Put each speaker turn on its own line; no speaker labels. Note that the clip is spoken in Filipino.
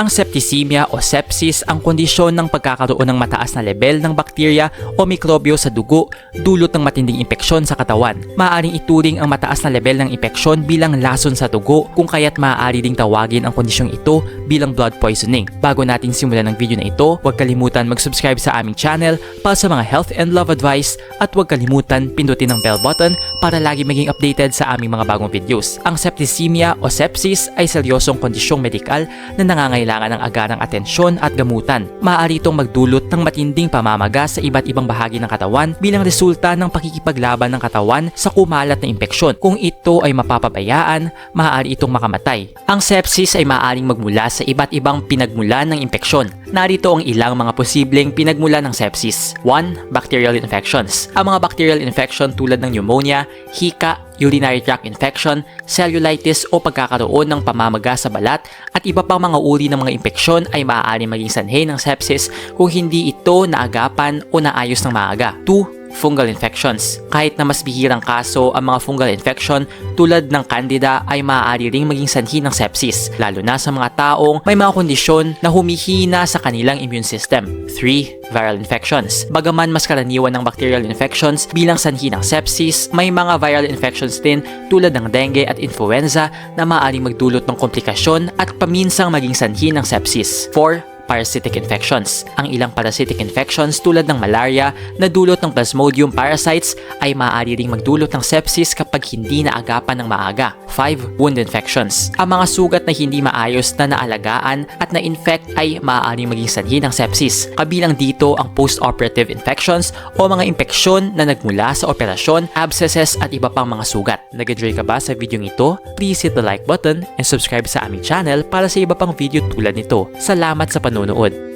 Ang septicemia o sepsis ang kondisyon ng pagkakaroon ng mataas na level ng bakterya o mikrobyo sa dugo dulot ng matinding impeksyon sa katawan. Maaaring ituring ang mataas na level ng impeksyon bilang lason sa dugo kung kaya't maaari ding tawagin ang kondisyong ito bilang blood poisoning. Bago natin simulan ang video na ito, huwag kalimutan mag-subscribe sa aming channel para sa mga health and love advice at huwag kalimutan pindutin ang bell button para lagi maging updated sa aming mga bagong videos. Ang septicemia o sepsis ay seryosong kondisyong medikal na nangangailangan ng agarang atensyon at gamutan. Maaari itong magdulot ng matinding pamamaga sa iba't ibang bahagi ng katawan bilang resulta ng pakikipaglaban ng katawan sa kumalat na impeksyon. Kung ito ay mapapabayaan, maaari itong makamatay. Ang sepsis ay maaaring magmula sa iba't ibang pinagmulan ng impeksyon. Narito ang ilang mga posibleng pinagmulan ng sepsis. 1. Bacterial infections. Ang mga bacterial infection tulad ng pneumonia, hika, urinary tract infection, cellulitis o pagkakaroon ng pamamaga sa balat at iba pang mga uri ng mga impeksyon ay maaari maging sanhi ng sepsis kung hindi ito naagapan o naayos ng maaga. 2 fungal infections. Kahit na mas bihirang kaso ang mga fungal infection tulad ng candida ay maaari ring maging sanhi ng sepsis, lalo na sa mga taong may mga kondisyon na humihina sa kanilang immune system. 3. Viral infections. Bagaman mas karaniwan ng bacterial infections bilang sanhi ng sepsis, may mga viral infections din tulad ng dengue at influenza na maaaring magdulot ng komplikasyon at paminsang maging sanhi ng sepsis. 4 parasitic infections. Ang ilang parasitic infections tulad ng malaria na dulot ng Plasmodium parasites ay maaari ring magdulot ng sepsis kapag hindi naagapan ng maaga. 5. Wound infections. Ang mga sugat na hindi maayos na naalagaan at na-infect ay maaari maging sanhi ng sepsis. Kabilang dito ang post-operative infections o mga impeksyon na nagmula sa operasyon, abscesses at iba pang mga sugat. Nag-enjoy ka ba sa video ito? Please hit the like button and subscribe sa aming channel para sa iba pang video tulad nito. Salamat sa panonood.